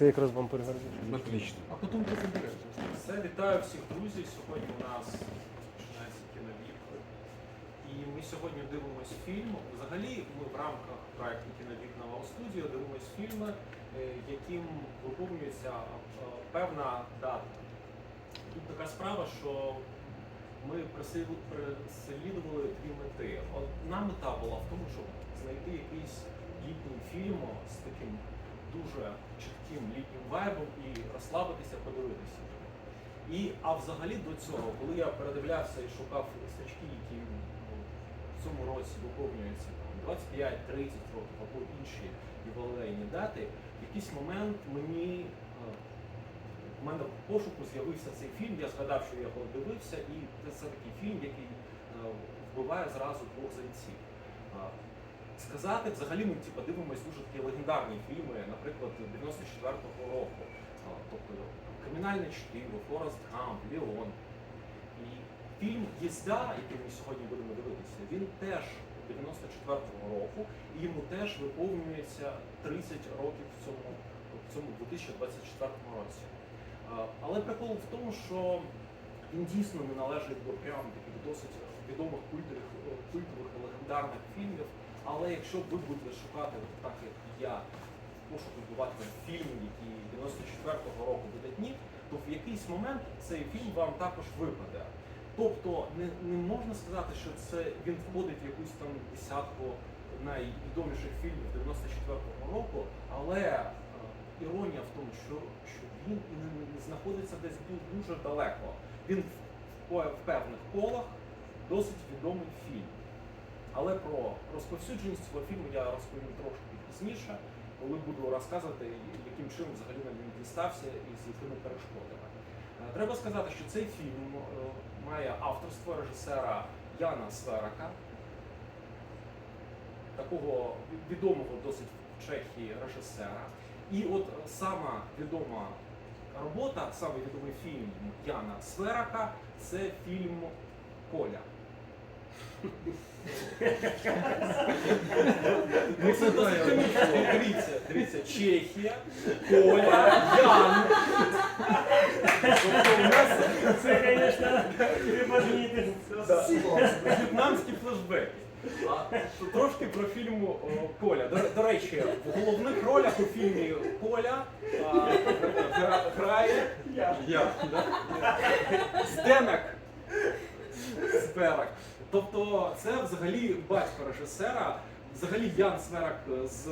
Це якраз вам перегородить. Отлично. А потім ти забереш. Все, вітаю всіх друзів. Сьогодні у нас починається кіновік. І ми сьогодні дивимося фільм. Взагалі, ми в рамках проекту Кіновік Нова студія дивимося фільми, е, яким виповнюється е, певна дата. Тут така справа, що ми переслідували дві мети. Одна мета була в тому, щоб знайти якийсь літній фільм з таким дуже чітким літнім вайбом і розслабитися, подивитися. І, а взагалі до цього, коли я передивлявся і шукав стрічки, які ну, в цьому році виповнюються 25-30 років або інші ювілейні дати, в якийсь момент мені е, в мене в пошуку з'явився цей фільм, я згадав, що я його дивився, і це, такий фільм, який е, вбиває зразу двох зайців. Сказати, взагалі ми типу, дивимося дуже такі легендарні фільми, наприклад, 94-го року. Тобто Кримінальне чтиво, Форест Гамп, Леон. І фільм Їзда, який ми сьогодні будемо дивитися, він теж 94-го року, і йому теж виповнюється 30 років в цьому, в цьому 2024 році. Але прикол в тому, що він дійсно не належить до прям таких досить відомих культових, культових легендарних фільмів. Але якщо ви будете шукати, так як я, пошуку вбивати фільми, які 94-го року видатні, то в якийсь момент цей фільм вам також випаде. Тобто не, не можна сказати, що це він входить в якусь там десятку найвідоміших фільмів 94-го року, але е, іронія в тому, що, що він не, знаходиться десь дуже далеко. Він в, в певних колах досить відомий фільм. Але про розповсюдженість цього фільму я розповім трошки пізніше, коли буду розказувати, яким чином взагалі він дістався і з якими перешкодами. Е, Треба сказати, що цей фільм е, має авторство режисера Яна Сверака, такого відомого досить в Чехії режисера. І от сама відома робота, саме відомий фільм Яна Сверака це фільм Коля. Ну, це досить комічно. Дивіться, дивіться, Чехія, Коля, Ян. Тобто у нас Це, звісно, репозитив. в'єтнамські флешбеки. А трошки про фільм о, Коля. До, до речі, в головних ролях у фільмі Коля а, гра- грає Я. да? Зденек Сверак. Тобто це взагалі батько режисера. Взагалі Ян Сверак з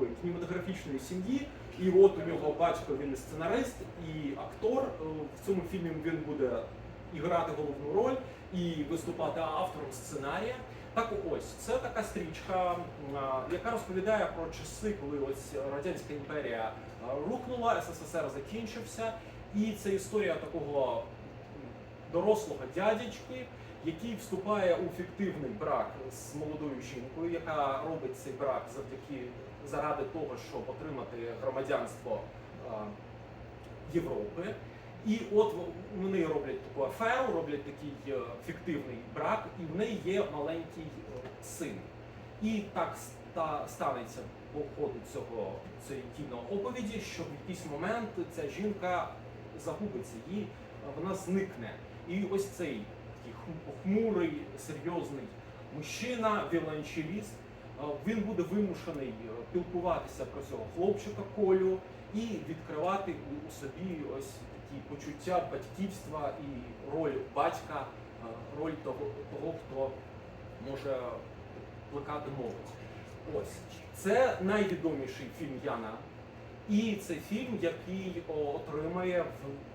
ой, кінематографічної сім'ї. І от у нього батько він сценарист і актор. Е, В цьому фільмі він буде і грати головну роль, і виступати автором сценарія. Так ось це така стрічка, яка розповідає про часи, коли ось радянська імперія рухнула, СССР закінчився, і це історія такого дорослого дядечки, який вступає у фіктивний брак з молодою жінкою, яка робить цей брак завдяки заради того, щоб отримати громадянство а, Європи. І от вони роблять таку аферу, роблять такий е, фіктивний брак, і в неї є маленький е, син. І так ста, станеться по ходу цього цієї кінооповіді, що в якийсь момент ця жінка загубиться, її е, вона зникне. І ось цей похмурий, серйозний мужчина, віолончеліст, е, він буде вимушений е, пілкуватися про цього хлопчика Колю і відкривати у- собі ось такі почуття батьківства і роль батька, е, роль того, того хто може плекати молодь. Ось це найвідоміший фільм Яна. І це фільм, який отримає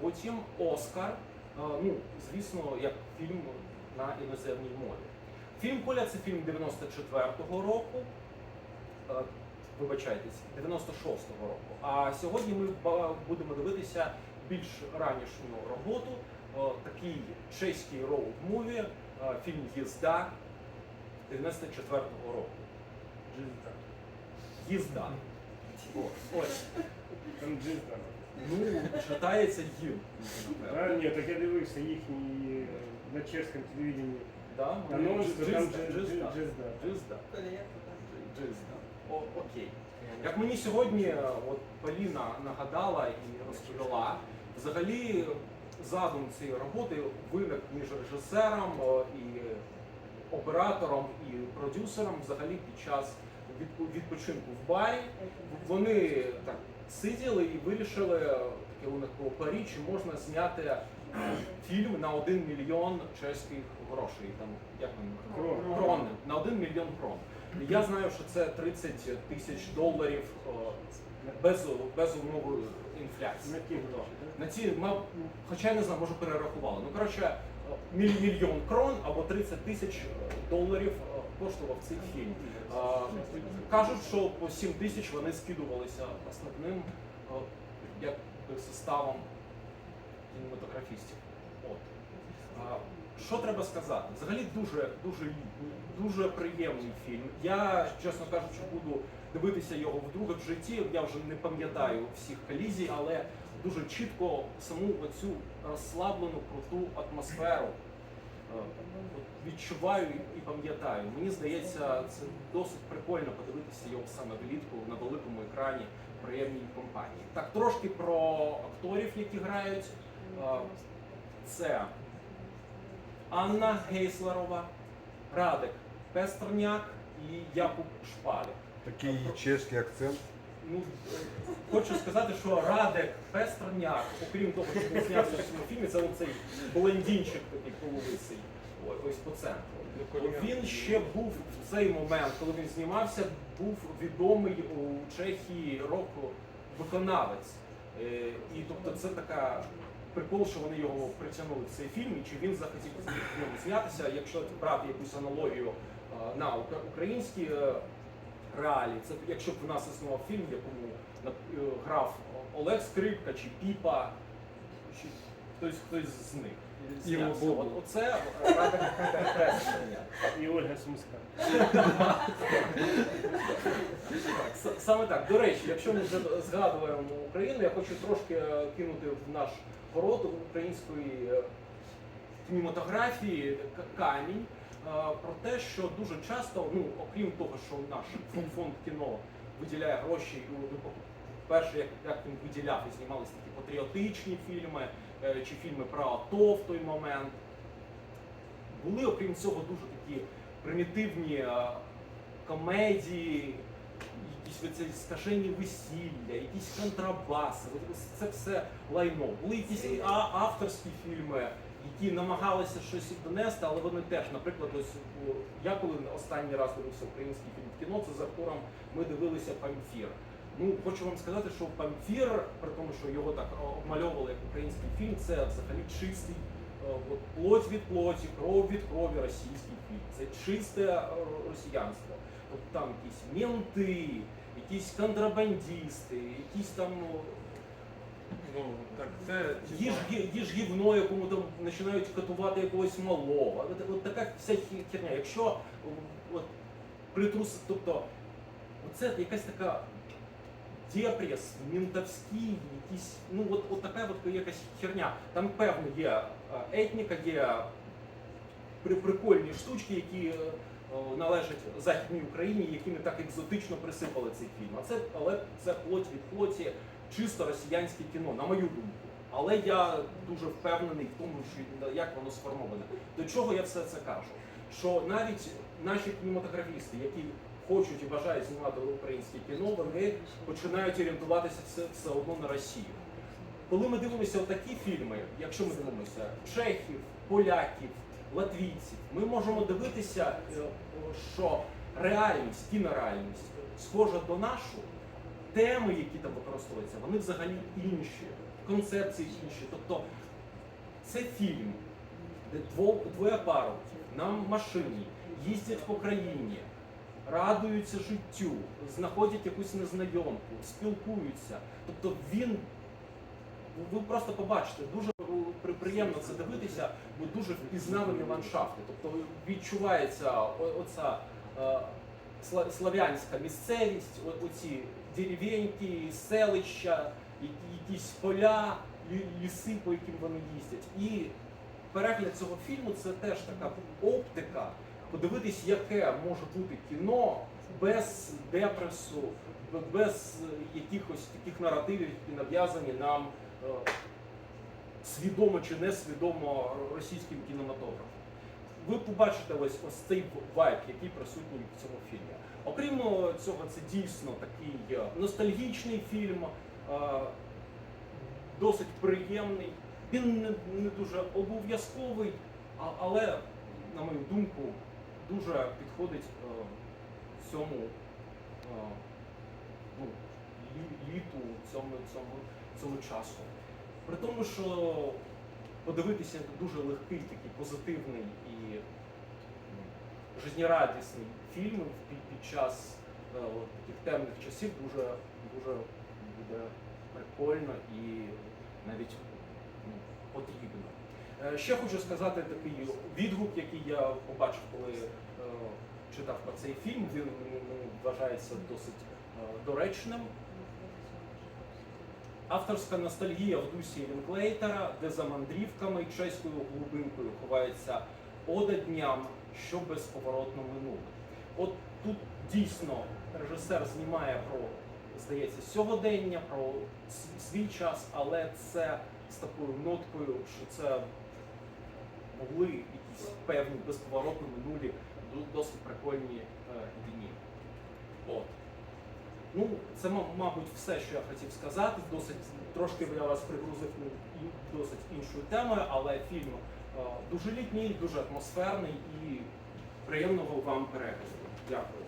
потім Оскар. Ну, звісно, як фільм на іноземній мові. Фільм Коля це фільм 94-го року. Вибачайтесь, 96-го року. А сьогодні ми будемо дивитися більш ранішню роботу, такий чеський роуд-муві, е, фільм Їзда 94-го року. Їзда. Ось. Джизда. Ну, читається їм. А, ні, так я дивився їхній е, на чеському телевіденні. Да? Анонс, там Джизда, джи- джизда. джизда. Джизда. Джизда. О, окей. Як мені сьогодні е, от Поліна нагадала і розповіла, взагалі задум цієї роботи виник між режисером е, і оператором і продюсером взагалі під час відпо- відпочинку в барі. Вони так сиділи і вирішили, е, таке у них було парі, чи можна зняти е, фільм на 1 мільйон чеських грошей. Там як вони Крон. на 1 мільйон крон. Я знаю, що це 30 тисяч доларів е, без, без умови інфляції. На ті гроші. На ці, хоча я не знаю, може перерахували. Ну коротше, міль- мільйон крон або 30 тисяч е, доларів е, коштував цей фільм. Кажуть, що по 7 тисяч вони скидувалися основним як составом кінематографістів. От. Що треба сказати? Взагалі дуже, дуже дуже приємний фільм. Я, чесно кажучи, буду дивитися його вдруге в житті. Я вже не пам'ятаю всіх колізій, але дуже чітко саму оцю розслаблену, круту атмосферу відчуваю і- пам'ятаю. Мені здається, це досить прикольно подивитися його саме влітку на великому екрані приємній компанії. Так, трошки про акторів, які грають. Це Анна Гейслерова, Радик Пестерняк і Якуб Шпалік. Такий чеський акцент. Ну, хочу сказати, що Радик Пестерняк, окрім того, що він знявся в цьому фільмі, це оцей блондинчик такий половисий, ось по центру. Він ще був в цей момент, коли він знімався, був відомий у Чехії рок-виконавець. Е, І тобто це така прикол, що вони його притягнули в цей фільм, і чи він захотів в ньому знятися, якщо брати якусь аналогію е, на українські е, реалії, це якщо б в нас існував фільм, в якому грав Олег Скрипка чи Піпа, чи хтось хтось з них. Бобу. От, оце е, Радик І Ольга Сумська. Так, с- саме так. До речі, якщо ми вже згадуємо Україну, я хочу трошки е, кинути в наш город української е, кінематографії к- камінь е, про те, що дуже часто, ну окрім того, що наш фон- фонд кіно виділяє гроші, ну, перше, як, як він виділяв і знімалися такі патріотичні фільми е, чи фільми про АТО в той момент. Були, окрім цього, дуже такі примітивні е, комедії, якісь скажені весілля, якісь контрабаси, це все лайно. Були якісь авторські фільми, які намагалися щось донести, але вони теж, наприклад, ось я коли останній раз дивився український фільм в кіно, це з Артуром ми дивилися Памфір. Ну, хочу вам сказати, що Памфір, при тому, що його так обмальовували як український фільм, це взагалі чистий е, от, плоть від плоті, кров від крові російський фільм. Це чисте е, росіянство. Тобто там якісь менти, якісь контрабандисти, якісь там ну, Ну, так це їж, їж гівно, якому там починають катувати якогось малого. От, от така вся херня. Якщо от, притрус, тобто оце якась така депрес, ментовський, якісь, ну от, от така от якась херня. Там певно є е, етніка, є прикольні штучки, які е, належать Західній Україні, якими так екзотично присипали цей фільм. А це, але це плоть від плоті, чисто росіянське кіно, на мою думку. Але я дуже впевнений в тому, що як воно сформоване. До чого я все це кажу? Що навіть наші кінематографісти, які хочуть і бажають знімати українське кіно, вони починають орієнтуватися все, все одно на Росію. Коли ми дивимося такі фільми, якщо ми дивимося чехів, поляків, латвійців, ми можемо дивитися, е, що реальність, кінореальність схожа до нашу, теми, які там використовуються, вони взагалі інші, концепції інші. Тобто це фільм, де двоє пару на машині їздять по країні, радуються життю, знаходять якусь незнайомку, спілкуються. Тобто він ви просто побачите, дуже е, приємно це дивитися, бо дуже впізнавані ландшафти. Тобто відчувається оця е, слав'янська місцевість, оці деревеньки, селища, якісь поля, ліси, по яким вони їздять. І перегляд цього фільму це теж така оптика, подивитись, яке може бути кіно без депресу, без якихось таких наративів, які нав'язані нам е, свідомо чи несвідомо російським кінематографом. Ви побачите ось ось цей вайб, який присутній в цьому фільмі. Окрім цього, це дійсно такий е, ностальгічний фільм, е, досить приємний. Він не дуже обов'язковий, але, на мою думку, дуже підходить е, цьому е, ну, літу, цьому, цьому, цьому часу. При тому, що подивитися дуже легкий, такий позитивний і м, жизнерадісний фільм під час е, таких темних часів дуже, дуже буде прикольно і навіть ну, потрібно. Е, Ще хочу сказати такий відгук, який я побачив, коли е, читав про цей фільм. Він вважається досить е, доречним. Авторська ностальгія в дусі Лінклейтера, де за мандрівками чеською глибинкою ховається ода дням, що безповоротно минуле. От тут дійсно режисер знімає про, здається, сьогодення, про свій час, але це з такою ноткою, що це могли якісь певні безповоротно минулі досить прикольні е, дні. От. Ну, це, мабуть, все, що я хотів сказати. Досить трошки я вас пригрузив досить іншою темою, але фільм е, дуже літній, дуже атмосферний і приємного вам перегляду. Дякую.